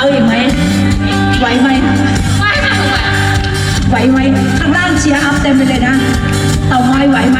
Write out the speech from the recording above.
เอาอีกไหมไหวไหมไมไหวไหมข้างล่างเชียร์อัพเต็มไปเลยนะเต่าง้ยไหวไหม